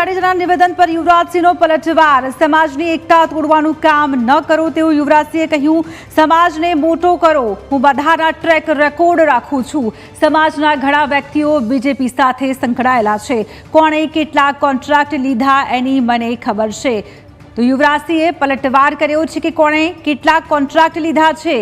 જાડેજાના નિવેદન પર યુવરાજસિંહનો પલટવાર. સમાજની એકતા તોડવાનું કામ ન કરો તેવું યુવરાજસિંહે કહ્યું. સમાજને મોટો કરો. હું બધાના ટ્રેક રેકોર્ડ રાખું છું. સમાજના ઘણા વ્યક્તિઓ બીજેપી સાથે સંકળાયેલા છે. કોણે કેટલા કોન્ટ્રાક્ટ લીધા એની મને ખબર છે. તો યુવરાજસિંહે પલટવાર કર્યો છે કે કોણે કેટલા કોન્ટ્રાક્ટ લીધા છે.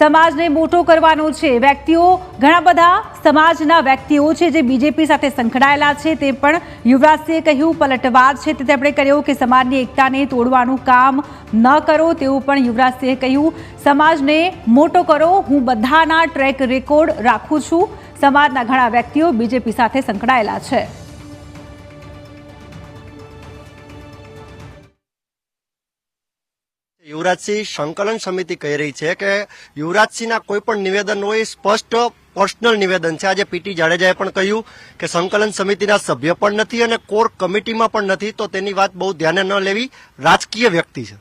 સમાજને મોટો કરવાનો છે. વ્યક્તિઓ, ઘણા બધા સમાજના વ્યક્તિઓ છે જે બીજેપી સાથે સંકળાયેલા છે. તે પણ યુવરાજસિંહે કહ્યું, પલટવાર છે. તે તેમણે કર્યો કે સમાજની એકતાને તોડવાનું કામ ન કરો. તેવું પણ યુવરાજસિંહે કહ્યું. સમાજને મોટો કરો. હું બધાના ટ્રેક રેકોર્ડ રાખું છું. સમાજના ઘણા વ્યક્તિઓ બીજેપી સાથે સંકળાયેલા છે. યુવરાજસિંહ સંકલન સમિતિ કહી રહી છે કે યુવરાજસિંહના કોઈ પણ નિવેદન હોય સ્પષ્ટ પર્સનલ નિવેદન છે. આજે પીટી જાડેજાએ પણ કહ્યું કે સંકલન સમિતિના સભ્ય પણ નથી અને કોર કમિટીમાં પણ નથી, તો તેની વાત બહુ ધ્યાને ન લેવી. રાજકીય વ્યક્તિ છે.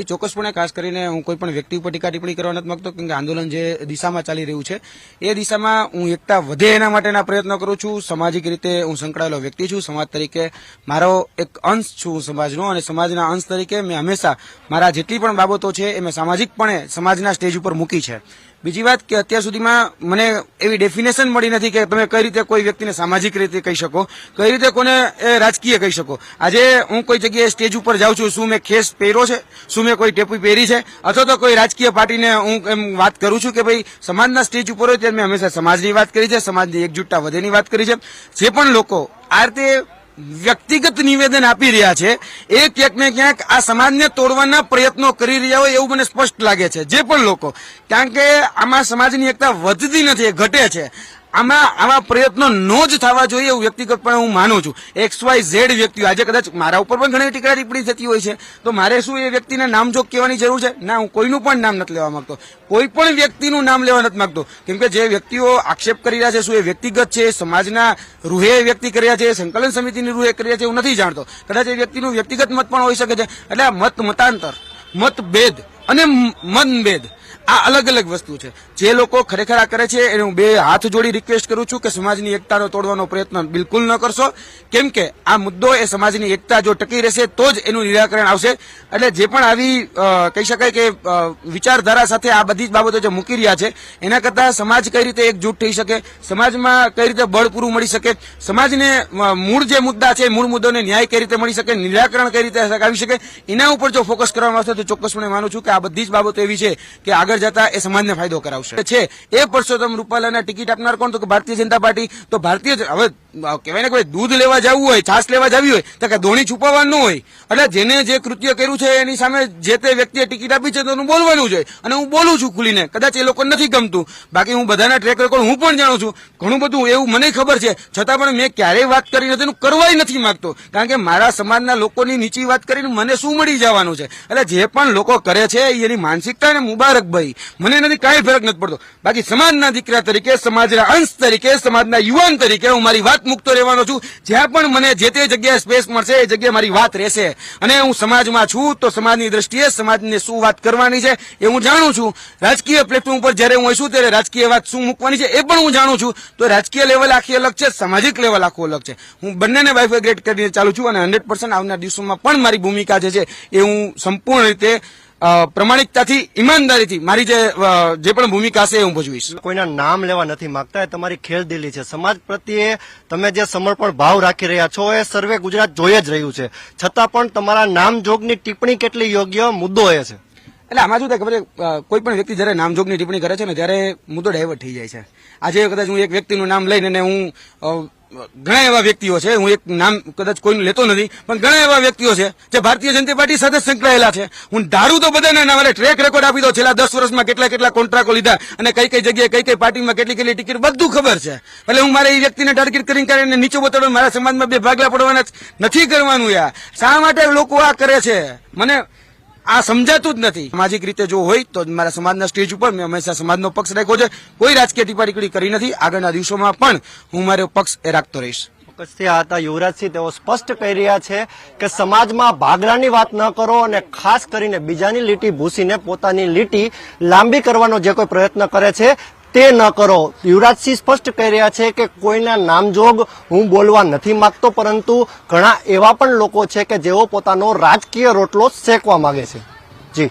જી ચોક્કસપણે ખાસ કરીને હું કોઈ પણ વ્યક્તિ ઉપર ટીકા ટિપ્પણી કરવા નથી માંગતો કેમ કે આંદોલન જે દિશામાં ચાલી રહ્યું છે, એ દિશામાં હું એકતા વધે એના માટેના પ્રયત્નો કરું છું. સામાજિક રીતે હું સંકળાયેલો વ્યક્તિ છું. સમાજ તરીકે મારો એક અંશ છું સમાજનો અને સમાજના અંશ તરીકે મેં હંમેશા મારા જેટલી પણ બાબતો છે, એ મેં સામાજિકપણે સમાજના સ્ટેજ ઉપર મૂકી છે. બીજી વાત કે અત્યાર સુધીમાં મને એવી ડેફિનેશન મળી નથી કે તમે કઈ રીતે કોઈ વ્યક્તિને સામાજિક રીતે કહી શકો, કઈ રીતે કોને એ રાજકીય કહી શકો. આજે હું કોઈ જગ્યાએ સ્ટેજ ઉપર જાઉં છું, શું મેં ખેસ પહેર્યો છે, શું મેં કોઈ ટેપી પહેરી છે, અથવા તો કોઈ રાજકીય પાર્ટીને હું એમ વાત કરું છું કે ભાઈ, સમાજના સ્ટેજ ઉપર હોય ત્યારે મેં હંમેશા સમાજની વાત કરી છે, સમાજની એકજૂટતા વધેની વાત કરી છે. જે પણ લોકો આ રીતે વ્યક્તિગત નિવેદન આપી રહ્યા છે. એ ક્યાંક ને ક્યાંક આ સમાજને તોડવાના પ્રયત્નો કરી રહ્યા હોય એવું મને સ્પષ્ટ લાગે છે. જે પણ લોકો. કારણ કે આમાં સમાજની એકતા વધતી નથી, એ ઘટે છે. આમાં આવા પ્રયત્નો નો જ થવા જોઈએ એવું વ્યક્તિગતપણે હું માનું છું. એક્સ વાય ઝેડ વ્યક્તિઓ આજે કદાચ મારા ઉપર પણ ઘણી ટીકા ટિપ્પણી થતી હોય છે. તો મારે શું એ વ્યક્તિને નામજોગ કહેવાની જરૂર છે? ના, હું કોઈનું પણ નામ નથી લેવા માંગતો. કોઈ પણ વ્યક્તિનું નામ લેવા નથી માંગતો. કેમ કે જે વ્યક્તિઓ આક્ષેપ કરી રહ્યા છે, શું એ વ્યક્તિગત છે, સમાજના રૂહે વ્યક્તિ કરી રહ્યા છે, સંકલન સમિતિની રૂહે કરી રહ્યા છે, એવું નથી જાણતો. કદાચ એ વ્યક્તિનું વ્યક્તિગત મત પણ હોઈ શકે છે. એટલે મત મતાંતર, મતભેદ અને મનભેદ આ અલગ અલગ વસ્તુ છે. જે લોકો ખરેખર આ કરે છે, એને હું બે હાથ જોડી રિક્વેસ્ટ કરું છું કે સમાજની એકતાનો તોડવાનો પ્રયત્ન બિલકુલ ન કરશો. કેમ કે આ મુદ્દો એ સમાજની એકતા જો ટકી રહેશે, તો જ એનું નિરાકરણ આવશે. એટલે જે પણ આવી કહી શકાય કે વિચારધારા સાથે આ બધી જ બાબતો જે મૂકી રહ્યા છે, એના કરતાં સમાજ કઈ રીતે એકજૂટ થઈ શકે? સમાજમાં કઈ રીતે બળ પૂરું મળી શકે? સમાજને મૂળ જે મુદ્દા છે, મૂળ મુદ્દોને ન્યાય કઈ રીતે મળી શકે? નિરાકરણ કઈ રીતે આવી શકે? એના ઉપર જો ફોકસ કરવામાં આવશે, તો ચોક્કસપણે માનું છું કે આ બધી જ બાબતો એવી છે કે આગળ જતા એ સમાજને ફાયદો કરાવશે. છે, એ પરસોત્તમ રૂપાલાને ટિકિટ આપનાર કોણ? તો કે ભારતીય જનતા પાર્ટી. તો ભારતીય હવે કહેવાય ને કે દૂધ લેવા જવું હોય છાસ લેવા જવી હોય, તો કે ધોણી છુપાવવા ન હોય. એટલે જેને જે કૃત્ય કર્યું છે, એની સામે જે તે વ્યક્તિએ ટિકિટ આપી છે, તો એનું બોલવાનું છે અને હું બોલું છું ખુલીને. કદાચ એ લોકો નથી ગમતું. બાકી હું બધાના ટ્રેક રેકોર્ડ હું પણ જાણું છું. ઘણું બધું એવું મને ખબર છે. છતાં પણ મેં ક્યારેય વાત કરી નથી કરવાય નથી માંગતો. કારણ કે મારા સમાજના લોકોની નીચી વાત કરીને મને શું મળી જવાનું છે? એટલે જે પણ લોકો કરે છે, એની માનસિકતા ને મુબારક ભાઈ મને નથી કાંઈ ફરક નથી પડતો. બાકી સમાજના દીકરા તરીકે, સમાજના અંશ તરીકે, સમાજના યુવાન તરીકે હું મારી વાત મૂકતો રહેવાનો છું. જ્યાં પણ મને જે તે જગ્યાએ સ્પેસ મળશે, એ જગ્યાએ મારી વાત રહેશે. અને હું સમાજમાં છું, તો સમાજની દ્રષ્ટિએ સમાજને શું વાત કરવાની છે, એ હું જાણું છું. રાજકીય પ્લેટફોર્મ ઉપર જ્યારે હું હશું ત્યારે રાજકીય વાત શું મૂકવાની છે, એ પણ હું જાણું છું. તો રાજકીય લેવલ આખી અલગ છે, સામાજિક લેવલ આખું અલગ છે. હું બંનેને વાઇફાઈ કરીને ચાલુ છું અને હંડ્રેડ પર્સન્ટ આવનાર દિવસોમાં પણ મારી ભૂમિકા જે છે, એ હું સંપૂર્ણ રીતે પ્રમાણિકતાથી ઈમાનદારીથી મારી જે જે પણ ભૂમિકા છે એ હું ભજવીશ. કોઈના નામ લેવા નથી માંગતા એ તમારી ખેલદિલી છે. સમાજ પ્રત્યે તમે જે સમર્પણ ભાવ રાખી રહ્યા છો એ સર્વે ગુજરાત જોઈ જ રહ્યું છે. છતાં પણ તમારા નામજોગની ટિપ્પણી કેટલી યોગ્ય મુદ્દો એ છે. એટલે આમાં શું થાય ખબર છે? કોઈ પણ વ્યક્તિ જ્યારે નામજોગની ટિપ્પણી કરે છે ને ત્યારે મુદ્દો ડાયવર્ટ થઈ જાય છે. આજે કદાચ હું એક વ્યક્તિનું નામ લઈને હું ઘણા એવા વ્યક્તિઓ છે, હું એક નામ કદાચ કોઈનું લેતો નથી, પણ ઘણા એવા વ્યક્તિઓ છે, જે ભારતીય જનતા પાર્ટી સાથે સંકળાયેલા છે. હું ધારું તો બધાને એટલે ટ્રેક રેકોર્ડ આપી દો છેલ્લા દસ વર્ષમાં કેટલા કેટલા કોન્ટ્રાક્ટો લીધા અને કઈ કઈ જગ્યાએ કઈ કઈ પાર્ટીમાં કેટલી કેટલી ટિકિટ બધું ખબર છે. એટલે હું મારે એ વ્યક્તિને ટાર્ગેટ કરીને કરીને નીચે બતાડો મારા સમાજમાં બે ભાગલા પડવાના નથી કરવાનું યાર. શા માટે લોકો આ કરે છે? મને આ સમજાતું જ નથી. સામાજિક રીતે જો હોય તો મારા સમાજના સ્ટેજ ઉપર મેં હંમેશા સમાજનો પક્ષ રાખ્યો છે. કોઈ રાજકીય ટીપાટીકડી કરી નથી. આગળના દિવસોમાં પણ હું મારો પક્ષ એ રાખતો રહીશ. ચોક્કસથી આ હતા યુવરાજસિંહ. તેઓ સ્પષ્ટ કહી રહ્યા છે કે સમાજમાં ભાગલાની વાત ન કરો અને ખાસ કરીને બીજાની લીટી ભૂસીને પોતાની લીટી લાંબી કરવાનો જે કોઈ પ્રયત્ન કરે છે તે ન કરો. યુવરાજસિંહ સ્પષ્ટ કહી રહ્યા છે કે કોઈના નામજોગ હું બોલવા નથી માંગતો, પરંતુ ઘણા એવા પણ લોકો છે કે જેઓ પોતાનો રાજકીય રોટલો શેકવા માંગે છે. જી.